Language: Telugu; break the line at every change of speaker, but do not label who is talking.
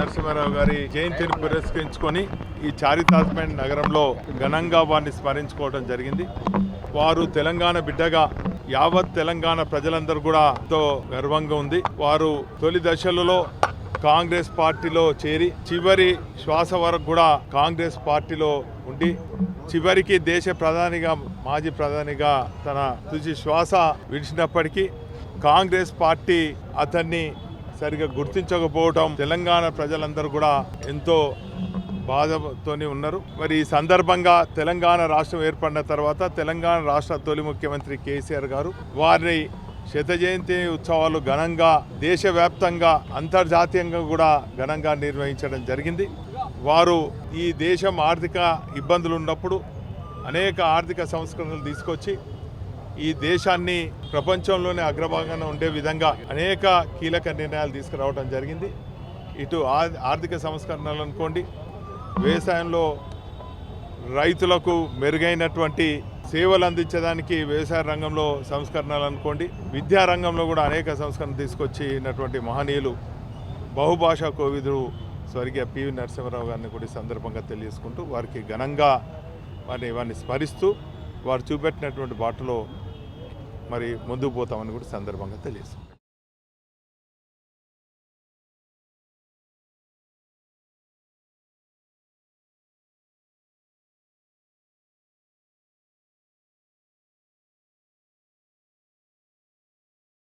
నరసింహారావు గారి జయంతిని పురస్కరించుకొని ఈ చారితాత్మైన నగరంలో ఘనంగా వారిని స్మరించుకోవడం జరిగింది. వారు తెలంగాణ బిడ్డగా యావత్ తెలంగాణ ప్రజలందరూ కూడా ఎంతో గర్వంగా ఉంది. వారు తొలి దశలలో కాంగ్రెస్ పార్టీలో చేరి చివరి శ్వాస వరకు కూడా కాంగ్రెస్ పార్టీలో ఉండి చివరికి దేశ ప్రధానిగా మాజీ ప్రధానిగా తన తుది శ్వాస విడిచినప్పటికీ కాంగ్రెస్ పార్టీ అతన్ని సరిగా గుర్తించకపోవటం తెలంగాణ ప్రజలందరూ కూడా ఎంతో బాధతోనే ఉన్నారు. మరి ఈ సందర్భంగా తెలంగాణ రాష్ట్రం ఏర్పడిన తర్వాత తెలంగాణ రాష్ట్ర తొలి ముఖ్యమంత్రి కేసీఆర్ గారు వారిని శత జయంతి ఉత్సవాలు ఘనంగా దేశవ్యాప్తంగా అంతర్జాతీయంగా కూడా ఘనంగా నిర్వహించడం జరిగింది. వారు ఈ దేశం ఆర్థిక ఇబ్బందులు ఉన్నప్పుడు అనేక ఆర్థిక సంస్కరణలు తీసుకొచ్చి ఈ దేశాన్ని ప్రపంచంలోనే అగ్రభాగాన ఉండే విధంగా అనేక కీలక నిర్ణయాలు తీసుకురావడం జరిగింది. ఇటు ఆర్థిక సంస్కరణలు అనుకోండి వ్యవసాయంలో రైతులకు మెరుగైనటువంటి సేవలు అందించడానికి వ్యవసాయ రంగంలో సంస్కరణలు అనుకోండి విద్యా రంగంలో కూడా అనేక సంస్కరణలు తీసుకొచ్చినటువంటి మహనీయులు బహుభాషా కోవిదుడు స్వర్గీయ పివి నరసింహారావు గారిని కూడా సందర్భంగా తెలియజేసుకుంటూ వారికి ఘనంగా వారిని వారిని స్మరిస్తూ వారు చూపెట్టినటువంటి బాటలో మరి ముందుకు పోతామని కూడా సందర్భంగా తెలియజేస్తుంది